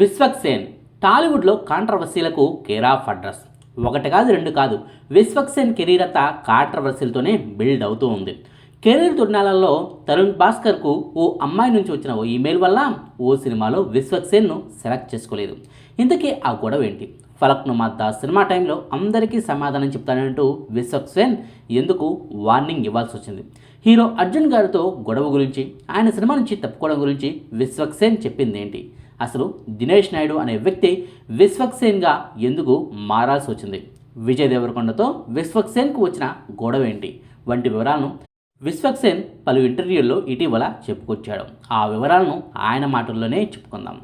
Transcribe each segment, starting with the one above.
విశ్వక్సేన్ టాలీవుడ్లో కాంట్రవర్సీలకు care of address. ఒకటి కాదు రెండు కాదు. విశ్వక్సేన్ కెరీర్ అంతా కాంట్రవర్సీలతోనే బిల్డ్ అవుతూ ఉంది. కెరీర్ తొడినాలలో తరుణ్ భాస్కర్కు ఓ అమ్మాయి నుంచి వచ్చిన ఓ ఈమెయిల్ వల్ల ఓ సినిమాలో విశ్వక్సేన్ను సెలెక్ట్ చేసుకోలేదు. ఇంతకీ ఆ గొడవ ఏంటి? ఫలక్ నుమాద్దా సినిమా టైంలో అందరికీ సమాధానం చెప్తానంటూ విశ్వక్సేన్ ఎందుకు వార్నింగ్ ఇవ్వాల్సి వచ్చింది? హీరో అర్జున్ గారితో గొడవ గురించి ఆయన సినిమా నుంచి తప్పుకోవడం గురించి విశ్వక్సేన్ చెప్పింది ఏంటి అసలు దినేష్ నాయుడు అనే వ్యక్తి విశ్వక్సేన్గా ఎందుకు మారాల్సి వచ్చింది? విజయ్ దేవరకొండతో విశ్వక్సేన్కు వచ్చిన గొడవ ఏంటి? వంటి వివరాలను విశ్వక్సేన్ పలు ఇంటర్వ్యూల్లో ఇటీవల చెప్పుకొచ్చాడు. ఆ వివరాలను ఆయన మాటల్లోనే చెప్పుకుందాం.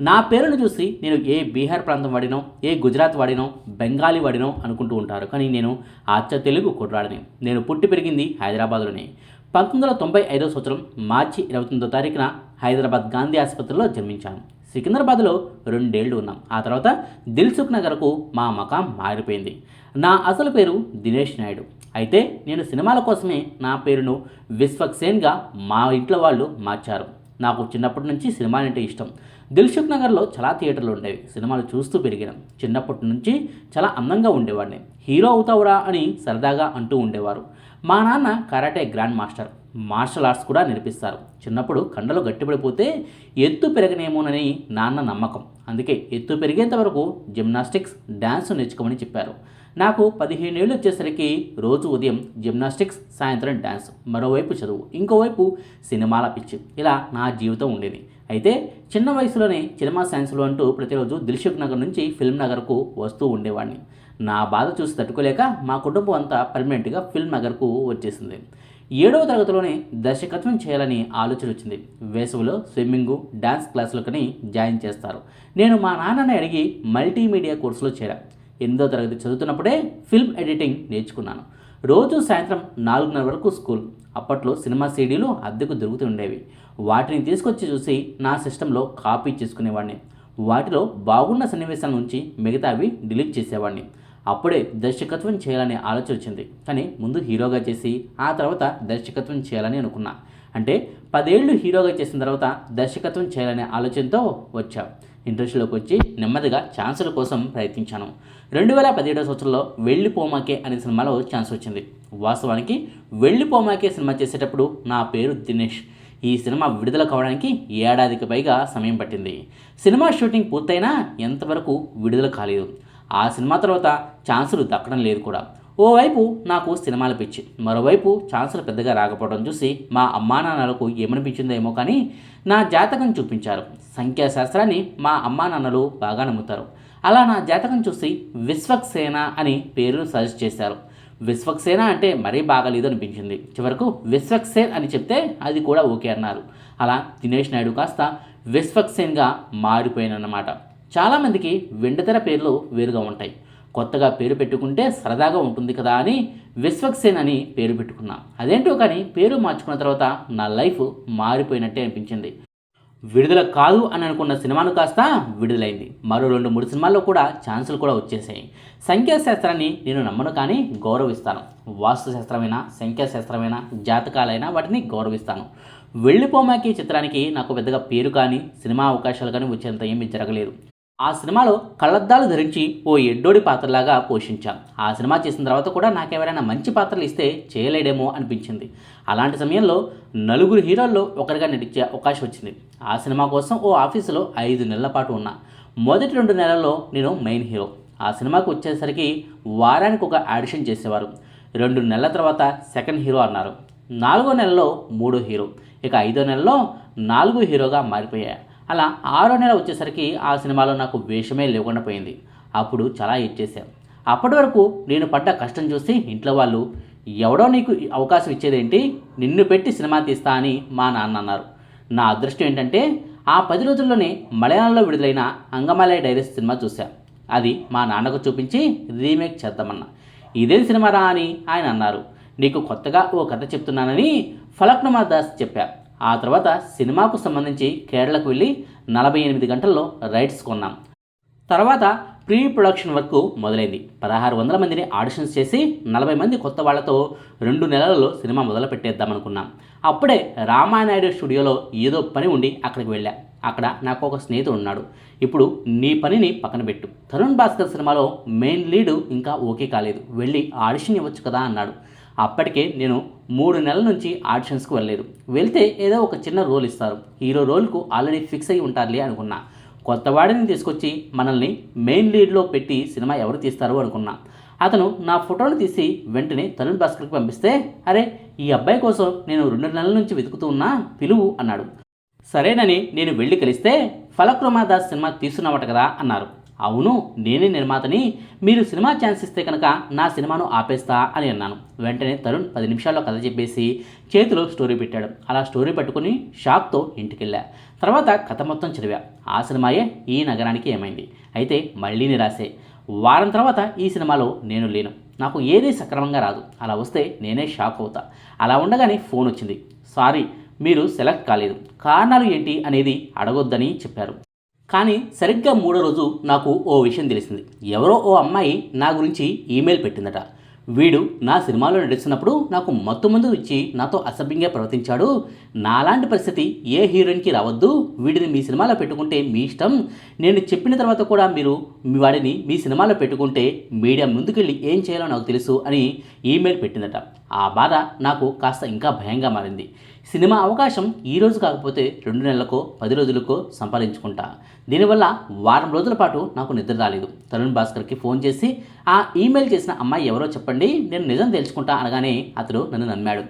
నా పేరును చూసి నేను ఏ బీహార్ ప్రాంతం వాడినో ఏ గుజరాత్ వాడినో బెంగాలీ వాడినో అనుకుంటూ ఉంటారు. కానీ నేను ఆచ్చ తెలుగు కుట్రాడిని నేను పుట్టి పెరిగింది హైదరాబాద్లోనే. పంతొమ్మిది వందల తొంభై ఐదో సంవత్సరం మార్చి ఇరవై తొమ్మిదో తారీఖున హైదరాబాద్ గాంధీ ఆసుపత్రిలో జన్మించాను. సికింద్రాబాద్లో రెండేళ్ళు ఉన్నాం. ఆ తర్వాత దిల్సుఖ్ నగర్కు మా మకాం మారిపోయింది. నా అసలు పేరు దినేష్ నాయుడు. అయితే నేను సినిమాల కోసమే నా పేరును విశ్వక్సేన్గా మా ఇంట్లో వాళ్ళు మార్చారు. నాకు చిన్నప్పటి నుంచి సినిమాలు అంటే ఇష్టం. దిల్సుఖ్ నగర్లో చాలా థియేటర్లు ఉండేవి. సినిమాలు చూస్తూ పెరిగాను. చిన్నప్పటి నుంచి చాలా అందంగా ఉండేవాడిని. హీరో అవుతావురా అని సరదాగా అంటూ ఉండేవారు. మా నాన్న karate grand master. Martial arts కూడా నేర్పిస్తారు. చిన్నప్పుడు కండలు గట్టిపడిపోతే ఎత్తు పెరగనేమోనని నాన్న నమ్మకం. అందుకే ఎత్తు పెరిగేంత వరకు జిమ్నాస్టిక్స్ డ్యాన్స్ నేర్చుకోమని చెప్పారు. నాకు పదిహేను ఏళ్ళు వచ్చేసరికి రోజు ఉదయం జిమ్నాస్టిక్స్ సాయంత్రం డ్యాన్స్ మరోవైపు చదువు ఇంకోవైపు సినిమాల పిచ్చి. ఇలా నా జీవితం ఉండేది. అయితే చిన్న వయసులోనే సినిమా సైన్స్లో అంటూ ప్రతిరోజు దిల్షుక్ నగర్ నుంచి ఫిల్మ్ నగర్కు వస్తూ ఉండేవాడిని. నా బాధ చూసి తట్టుకోలేక మా కుటుంబం అంతా పర్మనెంట్గా ఫిల్మ్ నగర్కు వచ్చేసింది. ఏడవ తరగతిలోనే దర్శకత్వం చేయాలని ఆలోచన వచ్చింది. వేసవిలో స్విమ్మింగ్ డ్యాన్స్ క్లాసులకని జాయిన్ చేస్తారు. నేను మా నాన్నని అడిగి మల్టీమీడియా కోర్సులో చేరా. ఎనిమిదో తరగతి చదువుతున్నప్పుడే ఫిల్మ్ ఎడిటింగ్ నేర్చుకున్నాను. రోజు సాయంత్రం నాలుగున్నర వరకు స్కూల్. అప్పట్లో సినిమా సీడీలు అద్దెకు దొరుకుతూ ఉండేవి. వాటిని తీసుకొచ్చి చూసి నా సిస్టంలో కాపీ చేసుకునేవాడిని వాటిలో బాగున్న సన్నివేశాల నుంచి మిగతావి డిలీట్ చేసేవాడిని అప్పుడే దర్శకత్వం చేయాలనే ఆలోచన వచ్చింది. కానీ ముందు హీరోగా చేసి ఆ తర్వాత దర్శకత్వం చేయాలని అనుకున్నా. అంటే పదేళ్ళు హీరోగా చేసిన తర్వాత దర్శకత్వం చేయాలనే ఆలోచనతో వచ్చా. ఇండస్ట్రీలోకి వచ్చి నెమ్మదిగా ఛాన్సుల కోసం ప్రయత్నించాను. రెండు వేల పదిహేడో సంవత్సరంలో వెళ్ళిపోమాకే అనే సినిమాలో ఛాన్స్ వచ్చింది. వాస్తవానికి వెళ్ళిపోమాకే సినిమా చేసేటప్పుడు నా పేరు దినేష్. ఈ సినిమా విడుదల కావడానికి ఏడాదికి పైగా సమయం పట్టింది. సినిమా షూటింగ్ పూర్తయినా ఎంతవరకు విడుదల కాలేదు. ఆ సినిమా తర్వాత ఛాన్సులు దక్కడం లేదు కూడా. ఓవైపు నాకు సినిమాల పిచ్చి మరోవైపు ఛాన్సులు పెద్దగా రాకపోవడం చూసి మా అమ్మా నాన్నలకు ఏమనిపించిందేమో కానీ నా జాతకం చూపించారు. సంఖ్యాశాస్త్రాన్ని మా అమ్మా నాన్నలు బాగా నమ్ముతారు. అలా నా జాతకం చూసి విశ్వక్సేన అని పేరును సజెస్ట్ చేశారు. విశ్వక్సేన అంటే మరీ బాగలేదు అనిపించింది. చివరకు విశ్వక్సేన్ అని చెప్తే అది కూడా ఓకే అన్నారు. అలా దినేష్ నాయుడు కాస్త విశ్వక్సేన్గా మారిపోయానన్నమాట. చాలామందికి వెండితెర పేర్లు వేరుగా ఉంటాయి. కొత్తగా పేరు పెట్టుకుంటే సరదాగా ఉంటుంది కదా అని విశ్వక్సేన్ అని పేరు పెట్టుకున్నా. అదేంటో కానీ పేరు మార్చుకున్న తర్వాత నా లైఫ్ మారిపోయినట్టే అనిపించింది. విడుదల కాదు అని అనుకున్న సినిమాను కాస్త విడుదలైంది. మరో రెండు మూడు సినిమాల్లో కూడా ఛాన్సులు కూడా వచ్చేసాయి. సంఖ్యాశాస్త్రాన్ని నేను నమ్మను కానీ గౌరవిస్తాను. వాస్తుశాస్త్రమైనా సంఖ్యాశాస్త్రమైనా జాతకాలైనా వాటిని గౌరవిస్తాను. వెళ్ళిపోమాకి చిత్రానికి నాకు పెద్దగా పేరు కానీ సినిమా అవకాశాలు కానీ వచ్చేంత ఏమీ జరగలేదు. ఆ సినిమాలో కళ్ళద్దాలు ధరించి ఓ ఎడ్డోడి పాత్రలాగా పోషించాం. ఆ సినిమా చేసిన తర్వాత కూడా నాకెవరైనా మంచి పాత్రలు ఇస్తే చేయలేడేమో అనిపించింది. అలాంటి సమయంలో నలుగురు హీరోల్లో ఒకరిగా నటించే అవకాశం వచ్చింది. ఆ సినిమా కోసం ఓ ఆఫీసులో ఐదు నెలల పాటు ఉన్నా. మొదటి రెండు నెలల్లో నేను మెయిన్ హీరో. ఆ సినిమాకు వచ్చేసరికి వారానికి ఒక ఆడిషన్ చేసేవారు. రెండు నెలల తర్వాత సెకండ్ హీరో అన్నారు. నాలుగో నెలలో మూడో హీరో. ఇక ఐదో నెలలో నాలుగో హీరోగా మారిపోయాయి అలా ఆరో నెల వచ్చేసరికి ఆ సినిమాలో నాకు వేషమే లేకుండా పోయింది. అప్పుడు చాలా ఇచ్చేసాం అప్పటి వరకు నేను పడ్డ కష్టం చూసి ఇంట్లో వాళ్ళు ఎవడో నీకు అవకాశం ఇచ్చేదేంటి? నిన్ను పెట్టి సినిమా తీస్తా అని మా నాన్న అన్నారు. నా అదృష్టం ఏంటంటే ఆ పది రోజుల్లోనే మలయాళంలో విడుదలైన అంగమాలయ డైరీస్ సినిమా చూశాం. అది మా నాన్నకు చూపించి రీమేక్ చేద్దామన్నా. ఇదేం సినిమారా అని ఆయన అన్నారు. నీకు కొత్తగా ఓ కథ చెప్తున్నానని ఫలక్నుమా దాస్ చెప్పారు ఆ తర్వాత సినిమాకు సంబంధించి కేరళకు వెళ్ళి నలభై ఎనిమిది గంటల్లో రైట్స్ కొన్నాం. తర్వాత ప్రీ ప్రొడక్షన్ వర్క్ మొదలైంది. పదహారు వందల మందిని ఆడిషన్స్ చేసి నలభై మంది కొత్త వాళ్ళతో రెండు నెలలలో సినిమా మొదలు పెట్టేద్దామనుకున్నాం అప్పుడే రామానాయుడు స్టూడియోలో ఏదో పని ఉండి అక్కడికి వెళ్ళా. అక్కడ నాకు ఒక స్నేహితుడు ఉన్నాడు. ఇప్పుడు నీ పనిని పక్కన పెట్టు. తరుణ్ భాస్కర్ సినిమాలో మెయిన్ లీడు ఇంకా ఓకే కాలేదు. వెళ్ళి ఆడిషన్ ఇవ్వచ్చు కదా అన్నాడు. అప్పటికే నేను మూడు నెలల నుంచి ఆడిషన్స్కి వెళ్ళలేదు. వెళ్తే ఏదో ఒక చిన్న రోల్ ఇస్తారు. హీరో రోల్కు ఆల్రెడీ ఫిక్స్ అయి ఉంటారులే అనుకున్నా. కొత్త వాడిని తీసుకొచ్చి మనల్ని మెయిన్ లీడ్లో పెట్టి సినిమా ఎవరు తీస్తారు అనుకున్నా. అతను నా ఫోటోలు తీసి వెంటనే తరుణ్ భాస్కర్కి పంపిస్తే అరే ఈ అబ్బాయి కోసం నేను రెండు నెలల నుంచి వెతుకుతూ ఉన్నా పిలువు అన్నాడు. సరేనని నేను వెళ్ళి కలిస్తే ఫలక్రమాదాస్ సినిమా తీస్తున్నామట కదా అన్నారు. అవును నేనే నిర్మాతని మీరు సినిమా ఛాన్స్ ఇస్తే కనుక నా సినిమాను ఆపేస్తా అని అన్నాను. వెంటనే తరుణ్ పది నిమిషాల్లో కథ చెప్పేసి చేతిలో స్టోరీ పెట్టాడు. అలా స్టోరీ పట్టుకుని షాక్తో ఇంటికెళ్ళా. తర్వాత కథ మొత్తం చదివా. ఆ సినిమాయే ఈ నగరానికి ఏమైంది? అయితే మళ్ళీ నిరాశే. వారం తర్వాత ఈ సినిమాలో నేను లేను. నాకు ఏదీ సక్రమంగా రాదు. అలా వస్తే నేనే షాక్ అవుతా. అలా ఉండగానే ఫోన్ వచ్చింది. సారీ మీరు సెలెక్ట్ కాలేదు. కారణాలు ఏంటి అనేది అడగొద్దని చెప్పారు. కానీ సరిగ్గా మూడో రోజు నాకు ఓ విషయం తెలిసింది. ఎవరో ఓ అమ్మాయి నా గురించి ఈమెయిల్ పెట్టిందట. వీడు నా సినిమాలో నడుస్తున్నప్పుడు నాకు మత్తు మందు ఇచ్చి నాతో అసభ్యంగా ప్రవర్తించాడు. నాలాంటి పరిస్థితి ఏ హీరోయిన్కి రావద్దు. వీడిని మీ సినిమాలో పెట్టుకుంటే మీ ఇష్టం. నేను చెప్పిన తర్వాత కూడా మీరు మీ వాడిని మీ సినిమాలో పెట్టుకుంటే మీడియా ముందుకెళ్ళి ఏం చేయాలో నాకు తెలుసు అని ఈమెయిల్ పెట్టిందట. ఆ బాధ నాకు కాస్త ఇంకా భయంగా మారింది. సినిమా అవకాశం ఈ రోజు కాకపోతే రెండు నెలలకో పది రోజులకో సంపాదించుకుంటా. దీనివల్ల వారం రోజుల పాటు నాకు నిద్ర రాలేదు. తరుణ్ భాస్కర్కి ఫోన్ చేసి ఆ ఈమెయిల్ చేసిన అమ్మాయి ఎవరో చెప్పండి నేను నిజం తెలుసుకుంటా అనగానే అతడు నన్ను నమ్మాడు.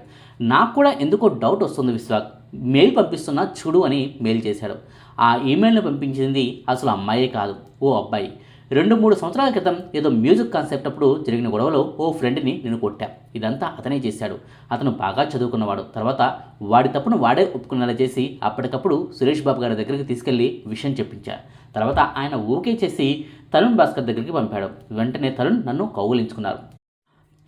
నాకు కూడా ఎందుకో డౌట్ వస్తుంది విశ్వాక్ మెయిల్ పంపిస్తున్నా చూడు అని మెయిల్ చేశాడు. ఆ ఈమెయిల్ను పంపించింది అసలు అమ్మాయే కాదు ఓ అబ్బాయి. రెండు మూడు సంవత్సరాల క్రితం ఏదో మ్యూజిక్ కాన్సెప్ట్ అప్పుడు జరిగిన గొడవలో ఓ ఫ్రెండ్ని నేను కొట్టా. ఇదంతా అతనే చేశాడు. అతను బాగా చదువుకున్నవాడు. తర్వాత వాడి తప్పును వాడే ఒప్పుకునేలా చేసి అప్పటికప్పుడు సురేష్ బాబు గారి దగ్గరికి తీసుకెళ్ళి విషయం చెప్పించా. తర్వాత ఆయన ఓకే చేసి తరుణ్ భాస్కర్ దగ్గరికి పంపాడు. వెంటనే తరుణ్ నన్ను కౌగులించుకున్నారు.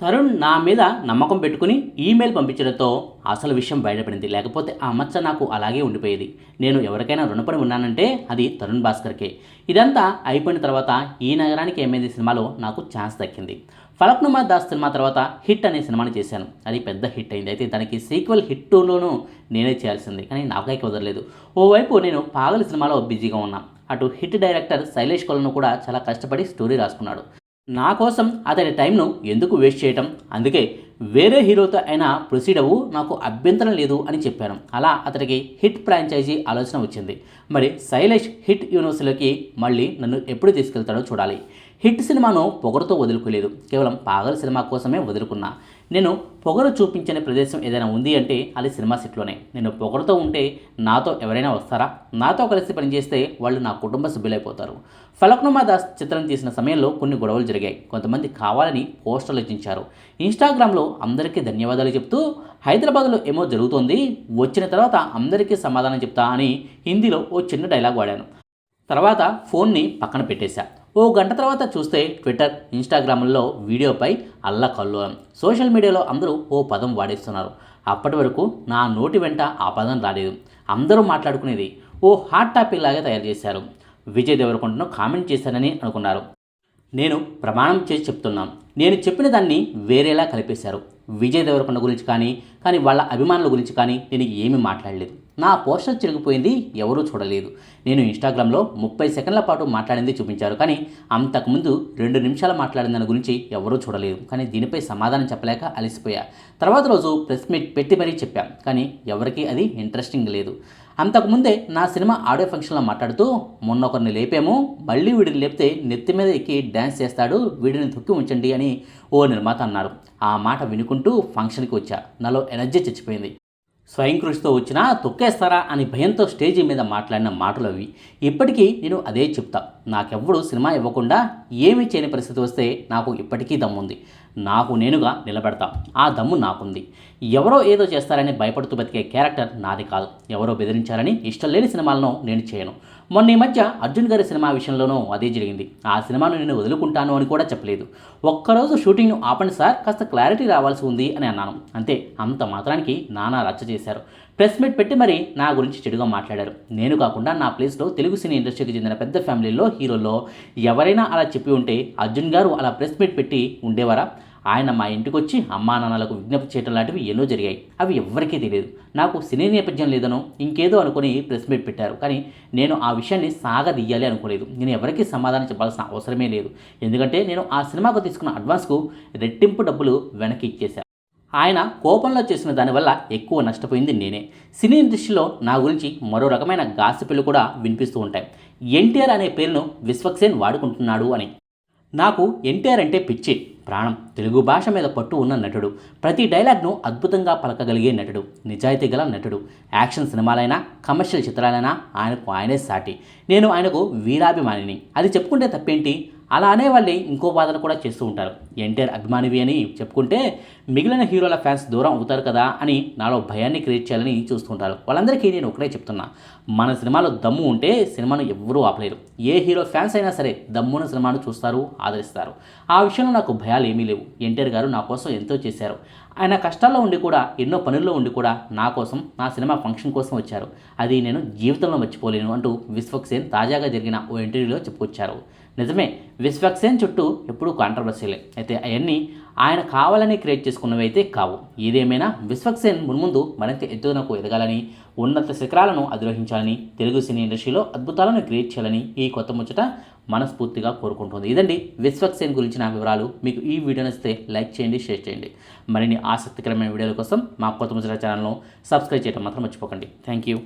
తరుణ్ నా మీద నమ్మకం పెట్టుకుని ఈమెయిల్ పంపించడంతో అసలు విషయం బయటపడింది. లేకపోతే ఆ మచ్చ నాకు అలాగే ఉండిపోయేది. నేను ఎవరికైనా రుణపడి ఉన్నానంటే అది తరుణ్ భాస్కర్కే. ఇదంతా అయిపోయిన తర్వాత ఈ నగరానికి ఏమైంది సినిమాలో నాకు ఛాన్స్ దక్కింది. ఫలక్నుమా దాస్ సినిమా తర్వాత హిట్ అనే సినిమాని చేశాను. అది పెద్ద హిట్ అయింది. అయితే దానికి సీక్వెల్ హిట్లోనూ నేనే చేయాల్సింది. కానీ నాకైతే కుదరలేదు. ఓవైపు నేను పాగల సినిమాలో బిజీగా ఉన్నా. అటు హిట్ డైరెక్టర్ శైలేష్ కొలను కూడా చాలా కష్టపడి స్టోరీ రాసుకున్నాడు. నా కోసం అతని టైంను ఎందుకు వేస్ట్ చేయటం? అందుకే వేరే హీరోతో అయినా ప్రొసీడ్ అవ్వు నాకు అభ్యంతరం లేదు అని చెప్పాను. అలా అతడికి హిట్ ఫ్రాంచైజీ ఆలోచన వచ్చింది. మరి శైలేష్ హిట్ యూనివర్సిటీలోకి మళ్ళీ నన్ను ఎప్పుడు తీసుకెళ్తాడో చూడాలి. హిట్ సినిమాను పొగరుతో వదులుకోలేదు. కేవలం పాగల్ సినిమా కోసమే వదులుకున్నా. నేను పొగరు చూపించని ప్రదేశం ఏదైనా ఉంది అంటే అది సినిమా సెట్లోనే. నేను పొగరుతో ఉంటే నాతో ఎవరైనా వస్తారా? నాతో కలిసి పనిచేస్తే వాళ్ళు నా కుటుంబ సభ్యులైపోతారు. ఫలక్నుమా దాస్ చిత్రం తీసిన సమయంలో కొన్ని గొడవలు జరిగాయి. కొంతమంది కావాలని పోస్టర్లు ఇచ్చించారు. ఇన్స్టాగ్రామ్లో అందరికీ ధన్యవాదాలు చెప్తూ హైదరాబాద్లో ఏమో జరుగుతోంది వచ్చిన తర్వాత అందరికీ సమాధానం చెప్తా అని హిందీలో ఓ చిన్న డైలాగ్ వాడాను. తర్వాత ఫోన్ని పక్కన పెట్టేశా. ఓ గంట తర్వాత చూస్తే ట్విట్టర్ ఇన్స్టాగ్రామ్లో వీడియోపై అల్లకల్లోలం సోషల్ మీడియాలో అందరూ ఓ పదం వాడేస్తున్నారు. అప్పటి వరకు నా నోటి వెంట ఆ పదం రాలేదు. అందరూ మాట్లాడుకునేది ఓ హాట్ టాపిక్ లాగా తయారు చేశారు. విజయ్ దేవరకొండను కామెంట్ చేశానని అనుకున్నారు. నేను ప్రమాణం చేసి చెప్తున్నాను నేను చెప్పిన దాన్ని వేరేలా కలిపేశారు. విజయ్ దేవరకొండ గురించి కానీ కానీ వాళ్ళ అభిమానుల గురించి కానీ నేను ఏమీ మాట్లాడలేదు. నా పోస్టర్ చిరిగిపోయింది ఎవరూ చూడలేదు. నేను ఇన్స్టాగ్రామ్లో ముప్పై సెకండ్ల పాటు మాట్లాడింది చూపించారు కానీ అంతకుముందు రెండు నిమిషాలు మాట్లాడిన దాని గురించి ఎవరూ చూడలేదు. కానీ దీనిపై సమాధానం చెప్పలేక అలసిపోయా. తర్వాత రోజు ప్రెస్ మీట్ పెట్టి మరీ చెప్పాం కానీ ఎవరికీ అది ఇంట్రెస్టింగ్ లేదు. అంతకుముందే నా సినిమా ఆడియో ఫంక్షన్లో మాట్లాడుతూ మొన్న ఒకరిని లేపాము మళ్ళీ వీడిని లేపితే నెత్తి మీద ఎక్కి డ్యాన్స్ చేస్తాడు వీడిని తొక్కి ఉంచండి అని ఓ నిర్మాత అన్నారు. ఆ మాట వినుకుంటూ ఫంక్షన్కి వచ్చా. నాలో ఎనర్జీ చచ్చిపోయింది. స్వయం కృషితో వచ్చినా తొక్కేస్తారా అని భయంతో స్టేజీ మీద మాట్లాడిన మాటలు అవి. ఇప్పటికీ నేను అదే చెప్తా. నాకెవ్వడు సినిమా ఇవ్వకుండా ఏమీ చేయని పరిస్థితి వస్తే నాకు ఇప్పటికీ దమ్ముంది. నాకు నేనుగా నిలబెడతా. ఆ దమ్ము నాకుంది. ఎవరో ఏదో చేస్తారని భయపడుతూ బతికే క్యారెక్టర్ నాది కాదు. ఎవరో బెదిరించారని ఇష్టం లేని సినిమాలను నేను చేయను. మొన్న ఈ మధ్య అర్జున్ గారి సినిమా విషయంలోనూ అదే జరిగింది. ఆ సినిమాను నేను వదులుకుంటాను అని కూడా చెప్పలేదు. ఒక్కరోజు షూటింగ్ను ఆపండి సార్ కాస్త క్లారిటీ రావాల్సి ఉంది అని అన్నాను. అంతే అంత మాత్రానికి నానా రచ్చ చేశారు. ప్రెస్ మీట్ పెట్టి మరి నా గురించి చెడుగా మాట్లాడారు. నేను కాకుండా నా ప్లేస్లో తెలుగు సినీ ఇండస్ట్రీకి చెందిన పెద్ద ఫ్యామిలీలో హీరోల్లో ఎవరైనా అలా చెప్పి ఉంటే అర్జున్ గారు అలా ప్రెస్ మీట్ పెట్టి ఉండేవారా? ఆయన మా ఇంటికి వచ్చి అమ్మా నాన్నలకు విజ్ఞప్తి చేయటం లాంటివి ఎన్నో జరిగాయి. అవి ఎవరికీ తెలియదు. నాకు సినీ నేపథ్యం లేదనో ఇంకేదో అనుకుని ప్రెస్ మీట్ పెట్టారు. కానీ నేను ఆ విషయాన్ని సాగదీయాలి అనుకోలేదు. నేను ఎవరికీ సమాధానం చెప్పాల్సిన అవసరమే లేదు. ఎందుకంటే నేను ఆ సినిమాకు తీసుకున్న అడ్వాన్స్కు రెట్టింపు డబ్బులు వెనక్కి ఇచ్చేశాను ఆయన కోపంలో చేసిన దానివల్ల ఎక్కువ నష్టపోయింది నేనే. సినీ ఇండస్ట్రీలో నా గురించి మరో రకమైన గాసిపులు కూడా వినిపిస్తూ ఉంటాయి. ఎన్టీఆర్ అనే పేరును విశ్వక్సేన్ వాడుకుంటున్నాడు అని. నాకు ఎన్టీఆర్ అంటే పిచ్చి. ప్రాణం. తెలుగు భాష మీద పట్టు ఉన్న నటుడు. ప్రతి డైలాగ్ను అద్భుతంగా పలకగలిగే నటుడు. నిజాయితీ గల నటుడు. యాక్షన్ సినిమాలైనా కమర్షియల్ చిత్రాలైనా ఆయనకు ఆయనే సాటి. నేను ఆయనకు వీరాభిమానిని. అది చెప్పుకుంటే తప్పేంటి? అలా అనేవాళ్ళే ఇంకో బాధను కూడా చేస్తూ ఉంటారు. ఎన్టీఆర్ అభిమానివి అని చెప్పుకుంటే మిగిలిన హీరోల ఫ్యాన్స్ దూరం అవుతారు కదా అని నాలో భయాన్ని క్రియేట్ చేయాలని చూస్తుంటారు వాళ్ళందరికీ నేను ఒకటే చెప్తున్నా. మన సినిమాలో దమ్ము ఉంటే సినిమాను ఎవ్వరూ ఆపలేరు. ఏ హీరో ఫ్యాన్స్ అయినా సరే దమ్మున సినిమాను చూస్తారు ఆదరిస్తారు. ఆ విషయంలో నాకు భయాలు ఏమీ లేవు. ఎన్టీఆర్ గారు నా కోసం ఎంతో చేశారు. ఆయన కష్టాల్లో ఉండి కూడా ఎన్నో పనుల్లో ఉండి కూడా నా కోసం నా సినిమా ఫంక్షన్ కోసం వచ్చారు. అది నేను జీవితంలో మర్చిపోలేను అంటూ విశ్వక్సేన్ తాజాగా జరిగిన ఓ ఇంటర్వ్యూలో చెప్పుకొచ్చారు. నిజమే విశ్వక్సేన్ చుట్టూ ఎప్పుడూ కాంట్రవర్సీలే అయితే అవన్నీ ఆయన కావాలని క్రియేట్ చేసుకున్నవి అయితే కావు. ఏదేమైనా విశ్వక్సేన్ మున్ముందు మరింత ఎత్తునకు ఎదగాలని ఉన్నత శిఖరాలను అధిరోహించాలని తెలుగు సినీ ఇండస్ట్రీలో అద్భుతాలను క్రియేట్ చేయాలని ఈ కొత్త ముచ్చట మనస్ఫూర్తిగా కోరుకుంటుంది. ఇదండి విశ్వక్సేన్ గురించిన వివరాలు. మీకు ఈ వీడియో నచ్చితే లైక్ చేయండి షేర్ చేయండి. మరిన్ని ఆసక్తికరమైన వీడియోల కోసం మా కొత్త ముచ్చట ఛానల్ను సబ్స్క్రైబ్ చేయడం మాత్రం మర్చిపోకండి. Thank you